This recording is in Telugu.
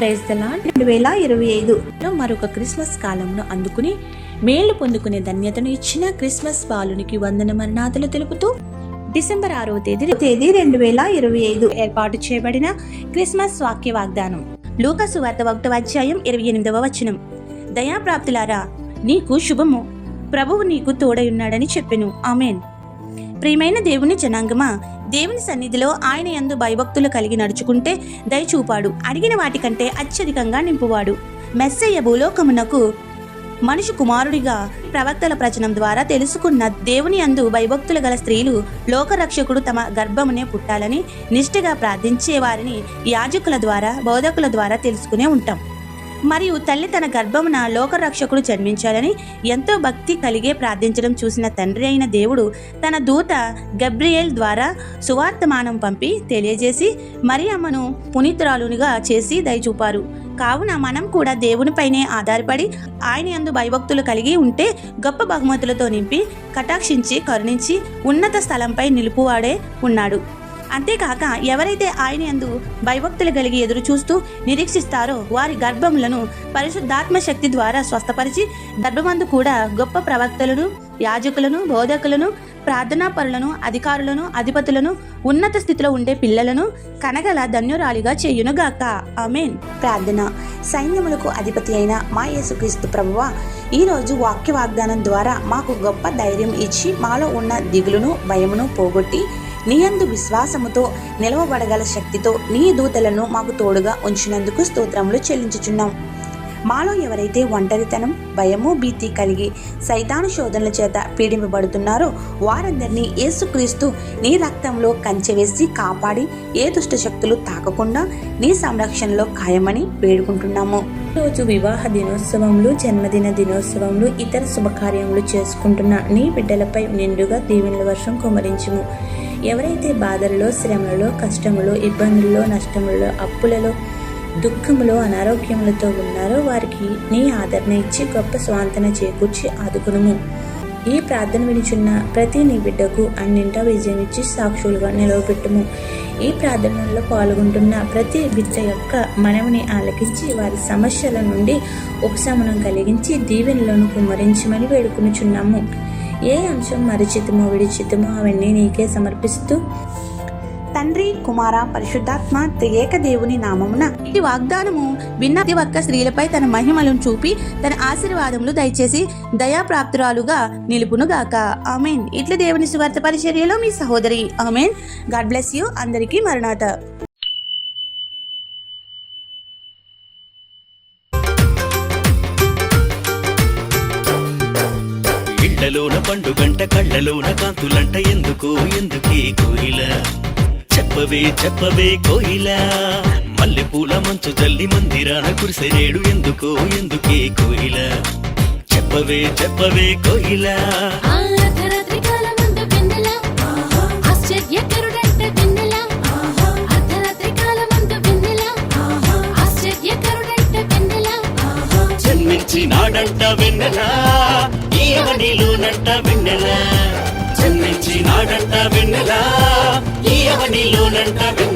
ప్రైజ్ రెండు వేల ఇరవై ఐదులో మరొక క్రిస్మస్ కాలంను అందుకుని మేళ్ళు పొందుకునే ధన్యతను ఇచ్చిన క్రిస్మస్ బాలునికి వందన మరణాతలు తెలుపుతూ డిసెంబర్ ఆరవ తేదీ తేదీ రెండు వేల ఇరవై ఐదు ఏర్పాటు చేయబడిన క్రిస్మస్ వాక్య వాగ్దానం. లూకాసు వార్త ఒకటవ అధ్యాయం ఇరవై ఎనిమిదవ వచనం. దయాప్రాప్తులారా నీకు శుభము. ప్రభువు నీకు తోడయున్నాడని చెప్పెను. ఆమెన్. ప్రియమైన దేవుని జనాంగమా దేవుని సన్నిధిలో ఆయన యందు భయభక్తులు కలిగి నడుచుకుంటే దయచూపాడు అడిగిన వాటికంటే అత్యధికంగా నింపువాడు. మెస్సయ్య భూలోకమునకు మనిషి కుమారుడిగా ప్రవక్తల ప్రచనం ద్వారా తెలుసుకున్న దేవుని అందు భయభక్తులు గల స్త్రీలు లోకరక్షకుడు తమ గర్భమునే పుట్టాలని నిష్ఠగా ప్రార్థించే వారిని యాజకుల ద్వారా బోధకుల ద్వారా తెలుసుకునే ఉంటాం. మరియు తల్లి తన గర్భమున లోకరక్షకుడు జన్మించాలని ఎంతో భక్తి కలిగే ప్రార్థించడం చూసిన తండ్రి అయిన దేవుడు తన దూత గబ్రియేల్ ద్వారా సువార్తమానం పంపి తెలియజేసి మరియమ్మను పునీతురాలునిగా చేసి దయచూపారు. కావున మనం కూడా దేవునిపైనే ఆధారపడి ఆయన యందు భయభక్తులు కలిగి ఉంటే గొప్ప బహుమతులతో నింపి కటాక్షించి కరుణించి ఉన్నత స్థలంపై నిలుపువాడే ఉన్నాడు. అంతేకాక ఎవరైతే ఆయన యందు భయభక్తులు కలిగి ఎదురు చూస్తూ నిరీక్షిస్తారో వారి గర్భములను పరిశుద్ధాత్మ శక్తి ద్వారా స్వస్థపరిచి గర్భమందు కూడా గొప్ప ప్రవక్తలను యాజకులను బోధకులను ప్రార్థనా పరులను అధికారులను అధిపతులను ఉన్నత స్థితిలో ఉండే పిల్లలను కనగల ధన్యురాలిగా చేయునుగాక. ఆమెన్. ప్రార్థన. సైన్యములకు అధిపతి అయిన మా యేసుక్రీస్తు ప్రభువ ఈరోజు వాక్య వాగ్దానం ద్వారా మాకు గొప్ప ధైర్యం ఇచ్చి మాలో ఉన్న దిగులును భయమును పోగొట్టి నీయందు విశ్వాసముతో నిలవబడగల శక్తితో నీ దూతలను మాకు తోడుగా ఉంచినందుకు స్తోత్రములు చెల్లించుచున్నాం. మాలో ఎవరైతే ఒంటరితనం భయము భీతి కలిగి సైతాను శోధనల చేత పీడింపబడుతున్నారో వారందరినీ యేసుక్రీస్తు నీ రక్తంలో కంచె వేసి కాపాడి ఏ దుష్ట శక్తులు తాకకుండా నీ సంరక్షణలో ఖాయమని వేడుకుంటున్నాము. రోజు వివాహ దినోత్సవంలో జన్మదిన దినోత్సవములు ఇతర శుభకార్యములు చేసుకుంటున్న నీ బిడ్డలపై నిండుగా దీవెనల వర్షం కుమరించుము. ఎవరైతే బాధలలో శ్రమలలో కష్టములో ఇబ్బందుల్లో నష్టములలో అప్పులలో దుఃఖములో అనారోగ్యములతో ఉన్నారో వారికి నీ ఆదరణ ఇచ్చి గొప్ప స్వాంతన చేకూర్చి ఆదుకునుము. ఈ ప్రార్థన వినిచున్న ప్రతి నీ బిడ్డకు అన్నింటా విజయం ఇచ్చి సాక్షులుగా నిలవబెట్టుము. ఈ ప్రార్థనలో పాల్గొంటున్న ప్రతి బిడ్డ యొక్క మనవిని ఆలకించి వారి సమస్యల నుండి ఉపశమనం కలిగించి దీవెనలను కుమ్మరించమని వేడుకునిచున్నాము. ఏ అంశం మరిచితమో విడిచితమో అవన్నీ నీకే సమర్పిస్తూ తండ్రి కుమార పరిశుద్ధాత్మ త్రియేక దేవుని నామమున. ఈ వాగ్దానము విన్న ఒక్క స్త్రీలపై తన మహిమలను చూపి తన ఆశీర్వాదములు దయచేసి దయాప్రాప్తురాలుగా నిలుపునుగాక. ఆమెన్. ఇట్ల దేవుని సువార్త పరిచర్యలో మీ సహోదరి. ఆమెన్. God bless you. అందరికీ మరణాత. పండుగంట కళ్ళలోన కాంతులంట ఎందుకు ఎందుకే కోయిల చెప్పవే చెప్పవే కోయిల. మల్లె పూల మంచు జల్లి మందిరాన కురిసెరేడు ఎందుకో ఎందుకే కోయిల. చెప్పవే చెప్పవే కోయిల. కాలమందు వెన్నెల. ఆశ్చర్యకరుడంట వెన్నెల. జన్మించినాడంట వెన్నెల. ఈయవనిలోనంట వెన్నెల